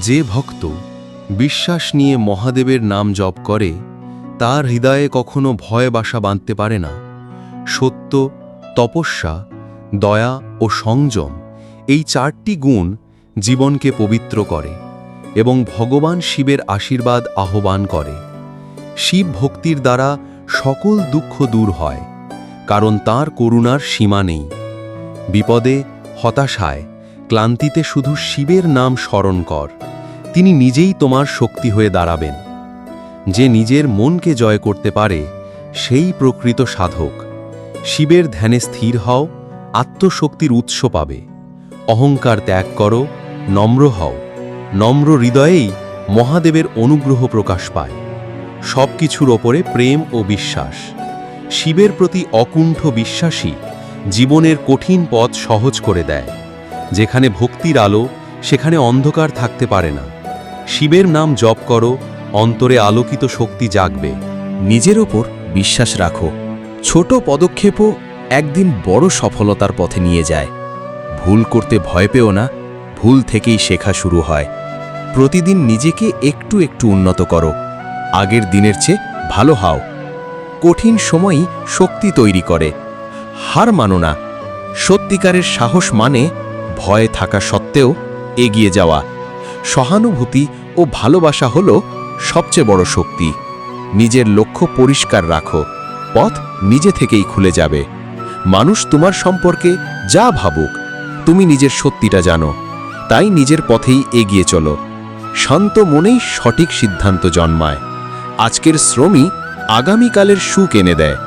যে ভক্ত বিশ্বাস নিয়ে মহাদেবের নাম জপ করে, তার হৃদয়ে কখনো ভয় বাসা বাঁধতে পারে না। সত্য, তপস্যা, দয়া ও সংযম এই চারটি গুণ জীবনকে পবিত্র করে এবং ভগবান শিবের আশীর্বাদ আহ্বান করে। শিব ভক্তির দ্বারা সকল দুঃখ দূর হয়, কারণ তার করুণার সীমা নেই। বিপদে, হতাশায়, ক্লান্তিতে শুধু শিবের নাম স্মরণ কর। তিনি নিজেই তোমার শক্তি হয়ে দাঁড়াবেন। যে নিজের মনকে জয় করতে পারে, সেই প্রকৃত সাধক। শিবের ধ্যানে স্থির হও, আত্মশক্তির উৎস পাবে। অহংকার ত্যাগ করো, নম্র হও। নম্র হৃদয়েই মহাদেবের অনুগ্রহ প্রকাশ পায়। সব কিছুর ওপরে প্রেম ও বিশ্বাস। শিবের প্রতি অকুণ্ঠ বিশ্বাসী জীবনের কঠিন পথ সহজ করে দেয়। যেখানে ভক্তির আলো, সেখানে অন্ধকার থাকতে পারে না। শিবের নাম জপ করো, অন্তরে আলোকিত শক্তি জাগবে। নিজের ওপর বিশ্বাস রাখো। ছোট পদক্ষেপও একদিন বড় সফলতার পথে নিয়ে যায়। ভুল করতে ভয় পেও না, ভুল থেকেই শেখা শুরু হয়। প্রতিদিন নিজেকে একটু একটু উন্নত করো। আগের দিনের চেয়ে ভালো হাও। কঠিন সময়ই শক্তি তৈরি করে। হার মানো না। সত্যিকারের সাহস মানে ভয় থাকা সত্ত্বেও এগিয়ে যাওয়া। সহানুভূতি ও ভালোবাসা হল সবচেয়ে বড় শক্তি। নিজের লক্ষ্য পরিষ্কার রাখো, পথ নিজে থেকেই খুলে যাবে। মানুষ তোমার সম্পর্কে যা ভাবুক, তুমি নিজের সত্যিটা জানো, তাই নিজের পথেই এগিয়ে চলো। শান্ত মনেই সঠিক সিদ্ধান্ত জন্মায়। আজকের শ্রমই আগামীকালের সুখ এনে দেয়।